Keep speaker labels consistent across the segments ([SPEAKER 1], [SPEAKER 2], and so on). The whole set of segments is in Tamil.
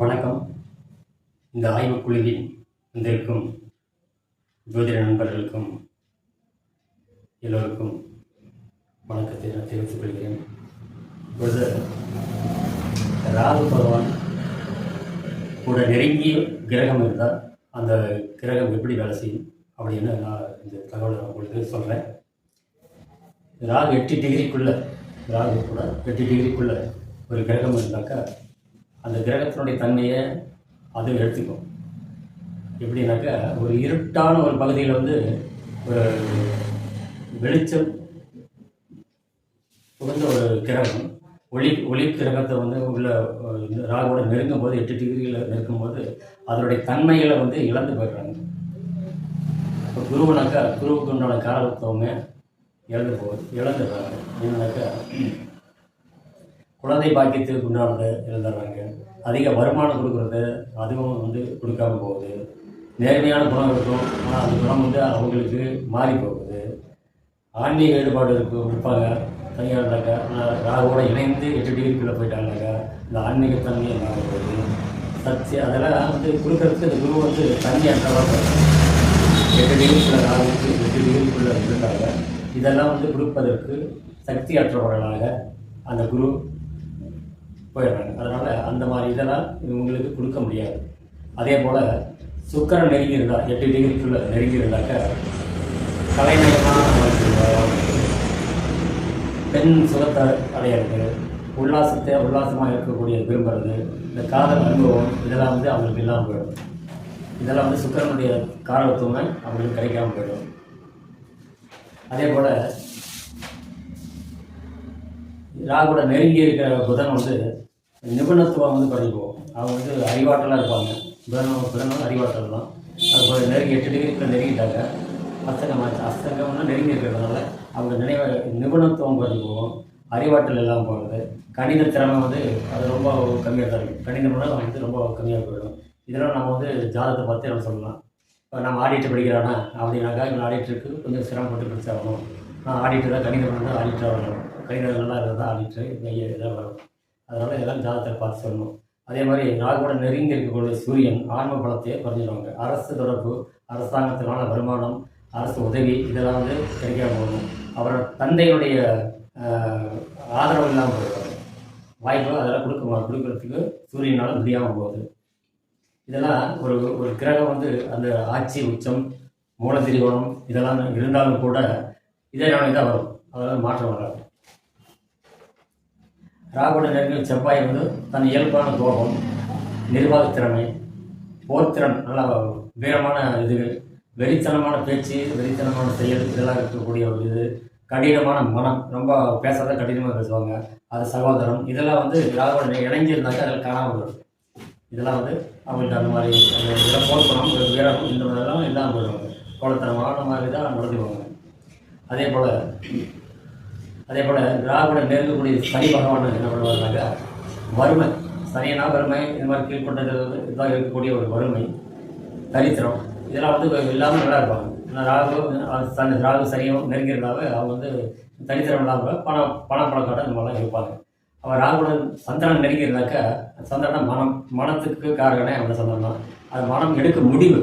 [SPEAKER 1] வணக்கம். இந்த ஆய்வுக்குழுவில் வந்திருக்கும் ஜோதிட நண்பர்களுக்கும் எல்லோருக்கும் வணக்கத்தை நான் தெரிவித்துக் கொள்கிறேன். இப்பொழுது ராகு பகவான் கூட நெருங்கிய கிரகம் இருந்தால் அந்த கிரகம் எப்படி வேலை செய்யும் அப்படின்னு நான் இந்த தகவலை நான் உங்களுக்கு சொல்கிறேன் ராகு எட்டு டிகிரிக்குள்ளே ராகு கூட எட்டு டிகிரிக்குள்ளே ஒரு கிரகம் இருந்தாக்கா அந்த கிரகத்தினுடைய தன்மையை அது எடுத்துக்கும். எப்படின்னாக்கா ஒரு இருட்டான ஒரு பகுதியில் வந்து ஒரு வெளிச்சம் புகுந்த ஒரு கிரகம் ஒளி ஒளி கிரகத்தை வந்து உள்ள அஹ், ராகுவோட நெருங்கும் போது எட்டு டிகிரியில் நெருக்கும் போது அதனுடைய தன்மைகளை வந்து இழந்து போயிடுறாங்க. இப்போ குருவனாக்கா குருவுக்கு உண்டான காரகத்துவமே இழந்து போ இழந்துடுறாங்க என்னன்னாக்கா குழந்தை பாக்கியத்துக்கு உண்டானதை இழந்துடுறாங்க. அதிக வருமானம் கொடுக்குறது அதுவும் வந்து கொடுக்காம போகுது. நேர்மையான குணம் இருக்கும். ஆனால் அந்த குணம் வந்து அவங்களுக்கு மாறி போகுது. ஆன்மீக ஈடுபாடு இருக்கும் இருப்பாங்க தனியாக இருந்தாங்க ஆனால் ராகுவோட இணைந்து எட்டு டிகிரிக்குள்ளே போயிட்டாங்கனாக்கா இந்த ஆன்மீகத்தன்மை என்ன போகுது சத்திய அதெல்லாம் வந்து கொடுக்கறதுக்கு இந்த குரு வந்து தண்ணி அற்றவாக எட்டு டிகிரிக்குள்ள ராகுக்கு எட்டு டிகிரிக்குள்ளே இருந்தாங்க இதெல்லாம் வந்து கொடுப்பதற்கு சக்தி அற்றவர்களாக அந்த குரு போயிடுறாங்க. அதனால் அந்த மாதிரி இதெல்லாம் இவங்களுக்கு கொடுக்க முடியாது. அதே போல் சுக்கரம் நெருங்கி இருந்தால் எட்டு டிகிரிக்குள்ளே நெருங்கி இருந்தாக்க கலைநயமான பெண் சுகத்தை அடையிறது உல்லாசத்தை உல்லாசமாக இருக்கக்கூடிய விரும்புறது இந்த காதல் அனுபவம் இதெல்லாம் வந்து அவங்களுக்கு இல்லாமல் போயிடும். இதெல்லாம் வந்து சுக்கரனுடைய காரகத்துவமே அவங்களுக்கு கிடைக்காமல் போயிடும். அதே போல் ராகுட நெருங்கி இருக்கிற புதன் வந்து நிபுணத்துவம் வந்து படிப்போம் அவங்க வந்து அறிவாற்றலாக இருப்பாங்க. புதன் புதனும் அறிவாற்றல் தான். அது போல நெருங்கி எட்டு டிகிரிக்குள்ள நெருங்கிட்டாங்க. அஸ்தங்கம் அஸ்தங்கம்னா நெருங்கி இருக்கிறதுனால அவங்க நினைவ நிபுணத்துவம் குறைஞ்சி அறிவாற்றல் எல்லாம் போகிறது கணித திறமை வந்து அது ரொம்ப கம்மியாக தான் இருக்கும் கணிதம்னா வந்து ரொம்ப கம்மியாக போயிடும். இதெல்லாம் நம்ம வந்து ஜாதகத்தை பார்த்து நம்ம சொல்லலாம். இப்போ நம்ம ஆடிட்டு படிக்கிறானா? அப்படின்னாக்கா இவன் ஆடிட்டருக்கு கொஞ்சம் சிரமப்பட்டு படிச்சாகணும். நான் ஆடிட்டர் தான் கணிதம் வந்து ஆடிட்டர் வரும் கணிதம் நல்லா இருந்தால் ஆடிட்டர் இதெல்லாம் வரும். அதனால் இதெல்லாம் ஜாதகத்தை பார்த்து சொல்லணும். அதே மாதிரி நாகோட நெருங்கி இருக்கக்கூடிய சூரியன் ஆன்ம பலத்தையே குறைஞ்சிடுவாங்க அரசு தொடர்பு அரசாங்கத்தினால வருமானம் அரசு உதவி இதெல்லாம் வந்து கிடைக்காம போகணும் அவரோட தந்தையினுடைய ஆதரவு இல்லாமல் போயிடுவாங்க வாய்ப்பு அதெல்லாம் கொடுக்க கொடுக்கறதுக்கு சூரியனால் முடியாமல் போகுது. இதெல்லாம் ஒரு ஒரு கிரகம் வந்து அந்த ஆட்சி உச்சம் மூலத்திரிகோணம் இதெல்லாம் இருந்தாலும் கூட இதே நாளை தான் வரும் அதனால் மாற்றம் வராது ராகுட நெருங்கில் செவ்வாய் வந்து தன் இயல்பான கோபம் நிர்வாகத்திறமை போர்த்திறன் நல்லா வீரமான இது வெறித்தனமான பேச்சு வெறித்தனமான செயல் இதெல்லாம் இருக்கக்கூடிய ஒரு இது கடினமான மனம் ரொம்ப பேசாத கடினமாக பேசுவாங்க அது சகோதரம் இதெல்லாம் வந்து ராகுட இணைஞ்சிருந்தாக்க அதில் காணாமல் வரும் இதெல்லாம் வந்து அவங்கள்ட்ட அந்த மாதிரி அந்த இதெல்லாம் போர்ப்பணம் வீரம் இந்த மாதிரிலாம் இல்லாமல் போயிடுவாங்க கோலத்தனமான மாதிரி தான் நடந்துக்குவாங்க அதே போல் அதே போல் திராவிட நெருங்கக்கூடிய சனி பகவான் என்ன பண்ணுவாருனாக்கா வறுமை சனியனா வறுமை இந்த மாதிரி கீழ்கொண்டது இதாக இருக்கக்கூடிய ஒரு வறுமை தரித்திரம் இதெல்லாம் வந்து இல்லாமல் நல்லா இருப்பாங்க. ஏன்னா ராகு சனி ராகு சனியும் நெருங்கியிருந்தாவே அவங்க வந்து தரித்திரம் இல்லாமல் பணம் பணப்பழக்காட இந்த மாதிரிலாம் இருப்பாங்க. அவன் ராகுடன் சந்திரன் நெருங்கியிருந்தாக்க சந்திரனா மனம் மனத்துக்கு காரணமே அவன் சந்திரன் தான். அது மனம் எடுக்க முடிவு.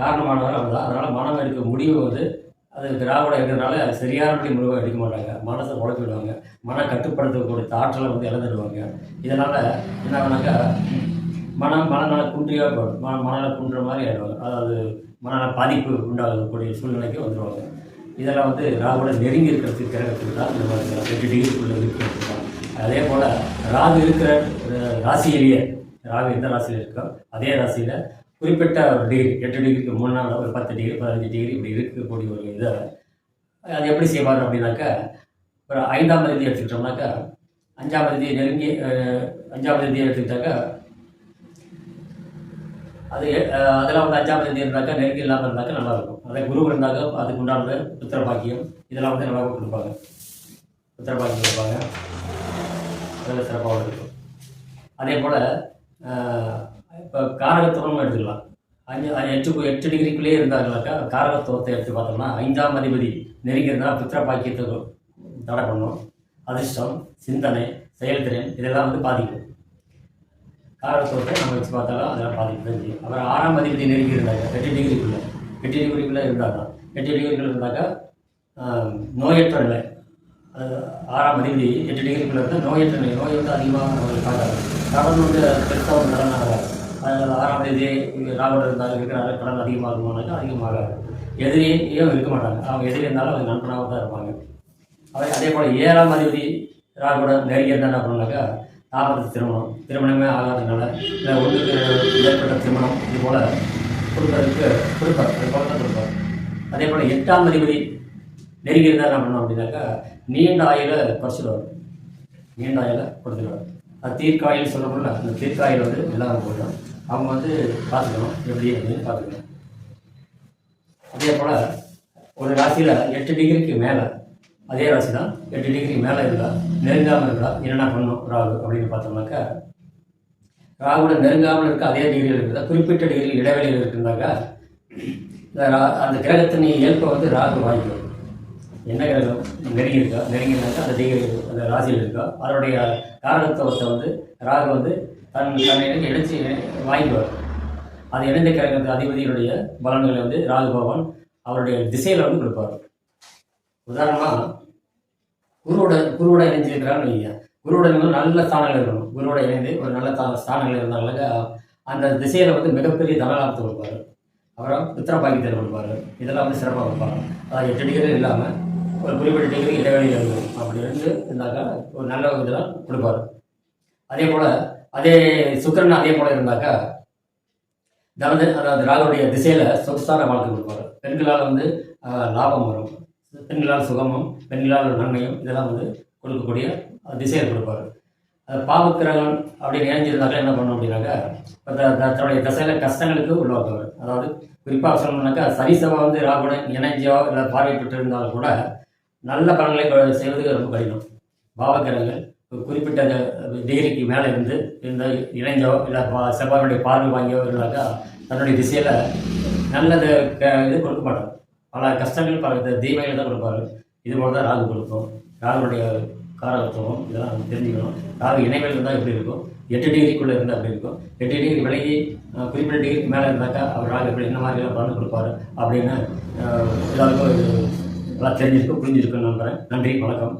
[SPEAKER 1] காரணமானவர் அவன் தான் அதனால் மனம் எடுக்க முடிவு வந்து அது திராவிட இருக்கிறதுனால சரியானபடி முடிவை எடுக்க மாட்டாங்க. மனசை குழப்பிடுவாங்க மன கட்டுப்படுத்தக்கூடிய ஆற்றலை வந்து இழந்துடுவாங்க. இதனால் என்ன ஆகுனாக்கா மனம் மனநல குன்றியாக போயிடும். மன மனநல குன்ற மாதிரி ஆயிடுவாங்க. அதாவது மனநல பாதிப்பு உண்டாகக்கூடிய சூழ்நிலைக்கு வந்துடுவாங்க இதெல்லாம் வந்து ராகுட நெருங்கி இருக்கிறதுக்கு கிரகத்துக்கு தான் இந்த மாதிரி எட்டு டிகிரிக்குள்ளே இருக்கிறது தான். அதே போல் ராகு இருக்கிற ராசியிலேயே ராகு எந்த ராசியில் இருக்கோ அதே ராசியில் குறிப்பிட்ட ஒரு டிகிரி எட்டு டிகிரிக்கு முன்னால் ஒரு பத்து டிகிரி பதினஞ்சு டிகிரி இப்படி இருக்கக்கூடிய ஒரு இதை. அது எப்படி செய்வார் அப்படின்னாக்கா ஒரு ஐந்தாம் தேதி எடுத்துக்கிட்டோம்னாக்கா அஞ்சாம் தேதி நெருங்கி அஞ்சாம் தேதி எடுத்துக்கிட்டாக்கா அது அதெல்லாம் வந்து அஞ்சாம் தேதி இருந்தாக்கா நெருங்கி இல்லாமல் இருந்தாக்கா நல்லாயிருக்கும் அதே குரு இருந்தாக்க அதுக்கு உண்டானது புத்திர பாக்கியம் இதெல்லாம் வந்து நல்லா கொடுப்பாங்க. புத்திர பாக்கியம் கொடுப்பாங்க. அதில் சிறப்பாக இருக்கும். அதே போல் இப்போ காரகத்துவம் எடுத்துக்கலாம். அஞ்சு எட்டு எட்டு டிகிரிக்குள்ளேயே இருந்தாங்களாக்கா காரகத்துவத்தை எடுத்து பார்த்தோம்னா ஐந்தாம் அதிபதி நெருங்கி இருந்தால் தடை பண்ணும். அதிர்ஷ்டம் சிந்தனை செயல்திறன் இதெல்லாம் வந்து பாதிக்கும். காரகத்துவத்தை நம்ம வச்சு பார்த்தாலும் அதெல்லாம் பாதிப்பு தெரியும் அப்புறம் ஆறாம் அதிபதி நெருங்கி இருந்தாங்க எட்டு டிகிரிக்குள்ளே எட்டு டிகிரிக்குள்ளே இருந்தாங்க எட்டு டிகிரிக்குள்ளே இருந்தாக்கா நோயற்ற நிலை. அது ஆறாம் அதிபதி எட்டு டிகிரிக்குள்ளே இருந்தால் நோயற்ற நிலை. நோய் வந்து அதிகமாக நம்மளுக்கு காட்டாது கடன் வந்து பெருசாக ஒரு கடன் அதில் ஆறாம் தேதி ராகுடன் இருந்தாலும் இருக்கிறாரு கடன் அதிகமாக இருக்குமானாக்கா அதிகமாகாது எதிரியும் இருக்க மாட்டாங்க? அவங்க எதிரி இருந்தாலும் அவங்க நண்பனாக தான் இருப்பாங்க. அவை அதே போல் ஏழாம் அதிபதி ராகுடன் நெருங்கி இருந்தால் என்ன பண்ணாக்கா தாமத திருமணம். திருமணமே ஆகாதனால இல்லை ஒன்றுக்கு ஏற்பட்ட திருமணம் இது போல் கொடுக்கறதுக்கு கொடுப்பார். அது போல தான் கொடுப்பார். அதே போல் எட்டாம் அதிபதி நெருங்கி இருந்தால் என்ன பண்ணோம் அப்படின்னாக்கா நீண்ட ஆயுள குறைச்சிடுவார். நீண்ட ஆயுள கொடுத்துடுவார் அது தீர்க்காயில் சொல்லப்படல. அந்த தீர்க்காயில் வந்து எல்லாரும் போயிடும் அவங்க வந்து பார்த்துக்கணும் எப்படி அப்படின்னு பார்த்துக்கணும். அதே போல் ஒரு ராசியில் எட்டு டிகிரிக்கு மேலே அதே ராசி தான் எட்டு டிகிரி மேலே இருந்தா நெருங்காமல் இருந்தா என்னென்ன பண்ணும் ராகு அப்படின்னு பார்த்தோம்னாக்கா ராகுட நெருங்காமல் இருக்க அதே டிகிரியில் இருக்குதா குறிப்பிட்ட டிகிரி இடைவெளியில் இருக்குனாக்கா இந்த ரா அந்த கிரகத்தின் இயல்பை வந்து ராகு வாங்கிடும் என்ன கிரகம்? நெருங்கி இருக்கா? நெருங்கினாக்கா அந்த டிகிரி அந்த ராசியில் இருக்கா? அதனுடைய காரணத்துவத்தை வந்து ராகு வந்து தன் தன்னை இணைச்சி வாங்கிக்குவார் அது இணைந்த கிரகத்து அதிபதியுடைய பலன்களை வந்து ராகு பகவான் அவருடைய திசையில் வந்து கொடுப்பார். உதாரணமாக குருவோட குருவோட இணைஞ்சிருக்கிறான்னு வைங்க குருவோட இணைந்து நல்ல ஸ்தானங்கள் இருக்கணும். குருவோட இணைந்து ஒரு நல்ல ஸ்தானங்கள் இருந்தாங்க அந்த திசையில் வந்து மிகப்பெரிய தனலாபத்தை கொடுப்பார். அப்புறம் புத்திர பாக்கியத்தை கொடுப்பாரு. இதெல்லாம் வந்து சிறப்பாக கொடுப்பாங்க அதாவது எட்டு டிகிரி இல்லாமல் ஒரு குறிப்பிட்ட டிகிரி இடைவெளியில் இருக்கும் அப்படி இருந்து இருந்தாக்கா ஒரு நல்ல இதெல்லாம் கொடுப்பாரு. அதே போல் அதே சுக்கிரன் அதே போல் இருந்தாக்கா தனது அதாவது ராகுடைய திசையில் சொகுசான வாழ்க்கை கொடுப்பாரு. பெண்களால் வந்து லாபம் வரும். பெண்களால் சுகமும் பெண்களால் நன்மையும் இதெல்லாம் வந்து கொடுக்கக்கூடிய திசையில் கொடுப்பாரு. அது பாவக்கிரகம் அப்படின்னு இணைஞ்சிருந்தாக்கா என்ன பண்ணும் அப்படின்னாக்கா தன்னுடைய திசையில் கஷ்டங்களுக்கு உள்ளாக்குவார் அதாவது குறிப்பாக சொல்லணும்னாக்கா சரிசவா வந்து ராகுடன் இணைஞ்சியோ இல்லை பார்வைப்பட்டு இருந்தாலும் கூட நல்ல பலன்களை செய்வதுக்கு ரொம்ப கடினம். பாவக்கிரகங்கள் குறிப்பிட்ட டிகிரிக்கு மேலே இருந்து இருந்த இளைஞோ இல்லை பா- செவ்வாயுடைய பார்வை வாங்கியோ இருந்தாக்கா தன்னுடைய திசையில் நல்லது க- இது கொடுக்க மாட்டார் பல கஷ்டங்கள் பல தீமைகள் தான் கொடுப்பாரு. இது போல தான் ராகு கொடுக்கும். ராகுனுடைய காரகத்துவம் இதெல்லாம் நம்ம தெரிஞ்சுக்கணும். ராகு இணைகள் இருந்தால் எப்படி இருக்கும்? எட்டு டிகிரிக்குள்ளே இருந்தால் அப்படி இருக்கும்? எட்டு டிகிரி விலகி குறிப்பிட்ட டிகிரிக்கு மேலே இருந்தாக்கா அவர் ராகு எப்படி என்ன மாதிரிலாம் பலன் கொடுப்பாரு அப்படின்னு எல்லாருக்கும் நல்லா எல்லாம் தெரிஞ்சிருக்கும் புரிஞ்சிருக்குன்னு நம்புகிறேன் நன்றி வணக்கம்.